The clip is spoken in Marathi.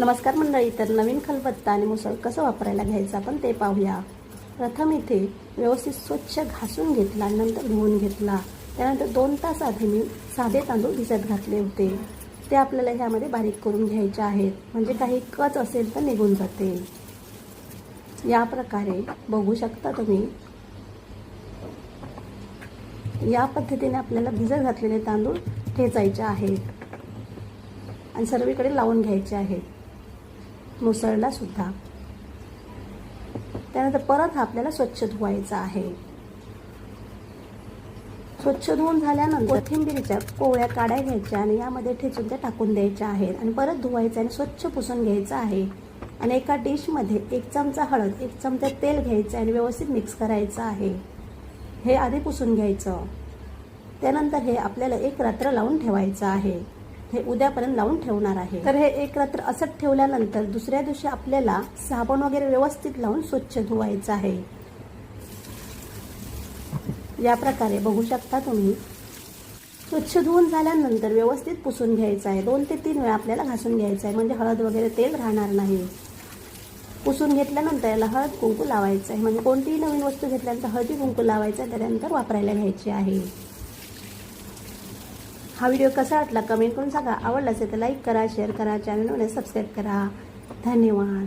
नमस्कार मंडळी तर नवीन खलबत्ता आणि मुसळ कसं वापरायला घ्यायचं आपण ते पाहूया. प्रथम इथे व्यवस्थित स्वच्छ घासून घेतला नंतर धुवून घेतला. त्यानंतर दोन तास आधी मी साधे तांदूळ भिजत घातले होते. ते आपल्याला ह्यामध्ये बारीक करून घ्यायचे आहेत. म्हणजे काही कच असेल तर निघून जाते. या प्रकारे बघू शकता तुम्ही. या पद्धतीने आपल्याला भिजत घातलेले तांदूळ ठेचायचे आहेत. आणि सर्वीकडे लावून घ्यायचे आहेत. मुसळला सुद्धा. त्यानंतर परत हा आपल्याला स्वच्छ धुवायचा आहे. स्वच्छ धुवून झाल्यानंतर कोथिंबीरीच्या कोवळ्या काड्या घ्यायच्या आणि यामध्ये ठेचून त्या टाकून द्यायच्या आहेत. आणि परत धुवायचं आणि स्वच्छ पुसून घ्यायचं आहे. आणि एका डिशमध्ये एक चमचा हळद एक चमचा तेल घ्यायचं आणि व्यवस्थित मिक्स करायचं आहे. हे आधी पुसून घ्यायचं. त्यानंतर हे आपल्याला एक रात्र लावून ठेवायचं आहे. हे उद्यापर्यंत लावून ठेवणार आहे. तर हे एक रात्र असंच ठेवल्यानंतर दुसऱ्या दिवशी आपल्याला साबण वगैरे व्यवस्थित लावून स्वच्छ धुवायचं आहे. या प्रकारे बघू शकता तुम्ही. स्वच्छ धुवून झाल्यानंतर व्यवस्थित पुसून घ्यायचं आहे. दोन ते तीन वेळा आपल्याला घासून घ्यायचं आहे. म्हणजे हळद वगैरे तेल राहणार नाही. पुसून घेतल्यानंतर याला हळद कुंकू लावायचं आहे. म्हणजे कोणतीही नवीन वस्तू घेतल्यानंतर हळदी कुंकू लावायचं आहे त्यानंतर वापरायला घ्यायची आहे. हा व्हिडिओ कसा वाटला कमेंट करून सांगा. आवडला असेल तर लाईक करा शेअर करा चॅनलवर सबस्क्राईब करा. धन्यवाद.